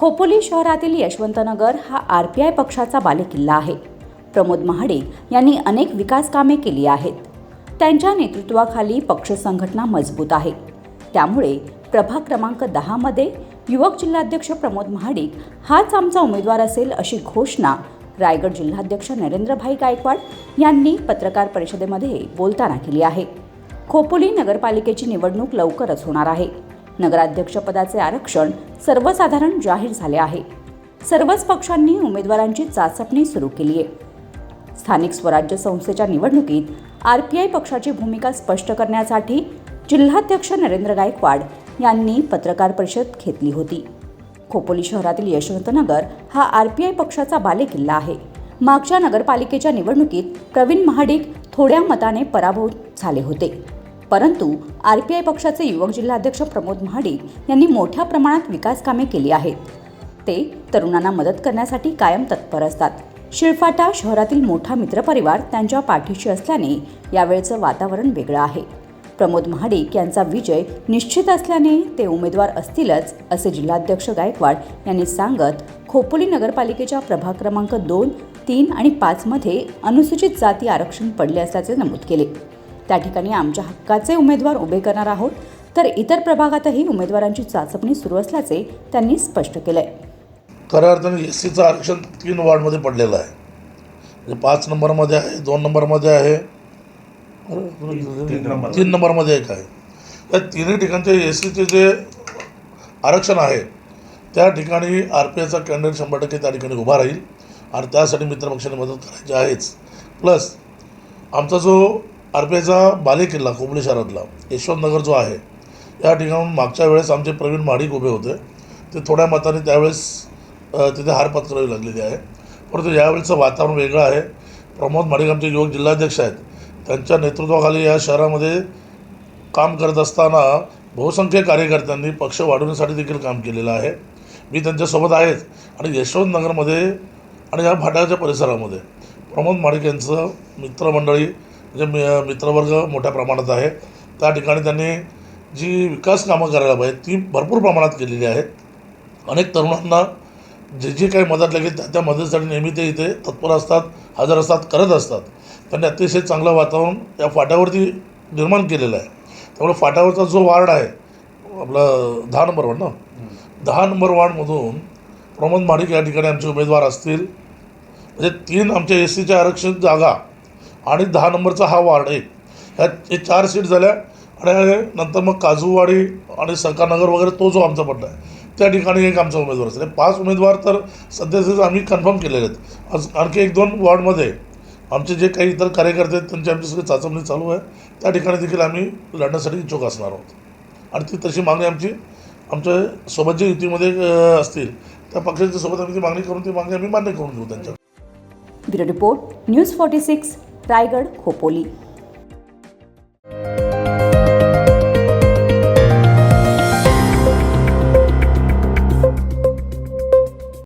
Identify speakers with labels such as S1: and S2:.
S1: खोपोली शहरातील यशवंतनगर हा R P I पक्षाचा बालेकिल्ला आहे. प्रमोद महाडिक यांनी अनेक विकास कामे केली आहेत. त्यांच्या नेतृत्वाखाली पक्ष संघटना मजबूत आहे. त्यामुळे प्रभाग क्रमांक दहामध्ये युवक जिल्हाध्यक्ष प्रमोद महाडिक हाच आमचा उमेदवार असेल अशी घोषणा रायगड जिल्हाध्यक्ष नरेंद्रभाई गायकवाड यांनी पत्रकार परिषदेमध्ये बोलताना केली आहे. खोपोली नगरपालिकेची निवडणूक लवकरच होणार आहे. नगराध्यक्षपदाचे आरक्षण सर्वसाधारण जाहीर झाले आहे. सर्वच पक्षांनी उमेदवारांची चाचपणी सुरू केली आहे. स्थानिक स्वराज्य संस्थेच्या निवडणुकीत आर पी आय पक्षाची भूमिका स्पष्ट करण्यासाठी जिल्हाध्यक्ष नरेंद्र गायकवाड यांनी पत्रकार परिषद घेतली होती. खोपोली शहरातील यशवंतनगर हा आर पी आय पक्षाचा बालेकिल्ला आहे. मागच्या नगरपालिकेच्या निवडणुकीत प्रवीण महाडिक थोड्या मताने पराभूत झाले होते. परंतु आर पी आय पक्षाचे युवक जिल्हाध्यक्ष प्रमोद महाडिक यांनी मोठ्या प्रमाणात विकास कामे केली आहेत. ते तरुणांना मदत करण्यासाठी कायम तत्पर असतात. शिळफाटा शहरातील मोठा मित्रपरिवार त्यांच्या पाठीशी असल्याने यावेळचं वातावरण वेगळं आहे. प्रमोद महाडिक यांचा विजय निश्चित असल्याने ते उमेदवार असतीलच असे जिल्हाध्यक्ष गायकवाड यांनी सांगत खोपोली नगरपालिकेच्या प्रभाग क्रमांक दोन तीन आणि पाचमध्ये अनुसूचित जाती आरक्षण पडले असल्याचे नमूद केले. त्या ठिकाणी आमच्या हक्काचे उमेदवार उभे करणार आहोत. तर इतर प्रभागातही उमेदवारांची चाचपणी सुरू असल्याचे त्यांनी स्पष्ट केलंय.
S2: खऱ्या अर्थाने एस सीचं आरक्षण तीन वॉर्डमध्ये पडलेलं आहे. म्हणजे पाच नंबरमध्ये आहे दोन नंबरमध्ये आहे. तीन नंबरमध्ये. एक आहे. या तिन्ही ठिकाणचे एस सीचे जे आरक्षण आहे त्या ठिकाणी आर पी आयचा कॅन्डिडेट शंभर टक्के त्या ठिकाणी उभा राहील. आणि त्यासाठी मित्रपक्षाने मदत करायची आहेच. प्लस आमचा जो आर पी बालेकिल्ला कोंबडी शहरातला यशवंतनगर जो आहे या ठिकाणून मागच्या वेळेस आमचे प्रवीण महाडिक उभे होते. ते थोड्या मताने त्यावेळेस तिथे हार पत्करावी लागलेली आहे. परंतु यावेळेचं वातावरण वेगळं आहे. प्रमोद महाडिक आमचे युवक जिल्हाध्यक्ष आहेत. त्यांच्या नेतृत्वाखाली या शहरामध्ये काम करत असताना बहुसंख्य कार्यकर्त्यांनी पक्ष वाढवण्यासाठी देखील काम केलेलं आहे. मी त्यांच्यासोबत आहेच आणि यशवंतनगरमध्ये आणि या भाटाच्या परिसरामध्ये. प्रमोद माडिक यांचं मित्रमंडळी म्हणजे मि मित्रवर्ग मोठ्या प्रमाणात आहे त्या ठिकाणी त्यांनी जी विकास कामं करायला पाहिजे ती भरपूर प्रमाणात केलेली आहेत. अनेक तरुणांना जे जे काही मदत लागेल त्या त्या मदतीसाठी नेहमी ते इथे तत्पर असतात हजर असतात करत असतात. त्यांनी अतिशय चांगलं वातावरण या फाट्यावरती निर्माण केलेलं आहे. त्यामुळे फाट्यावरचा जो वार्ड आहे आपला दहा नंबर वार्ड ना? दहा नंबर वार्डमधून प्रमोद माडिक या ठिकाणी आमचे उमेदवार असतील. म्हणजे तीन आमच्या एस सीच्या आरक्षण जागा आणि दहा नंबरचा हा वार्ड आहे. ह्या हे चार सीट झाल्या आणि नंतर मग काजूवाडी आणि सरकारनगर वगैरे तो जो आमचा पट्टा आहे. त्या ठिकाणी एक आमचा उमेदवार असेल. पाच उमेदवार तर सध्याचे आम्ही कन्फर्म केलेले आहेत. आज आणखी एक दोन वॉर्डमध्ये आमचे जे काही इतर कार्यकर्ते आहेत त्यांची आमची सगळी चाचपणी चालू आहे. त्या ठिकाणी देखील आम्ही लढण्यासाठी इच्छुक असणार आहोत. आणि ती तशी मागणी आमची आमच्यासोबत जे युतीमध्ये असतील त्या पक्षांच्या सोबत आम्ही ती मागणी करून ती मागणी आम्ही मान्य करून घेऊ त्यांच्या
S1: report news forty six Raigad Khopoli.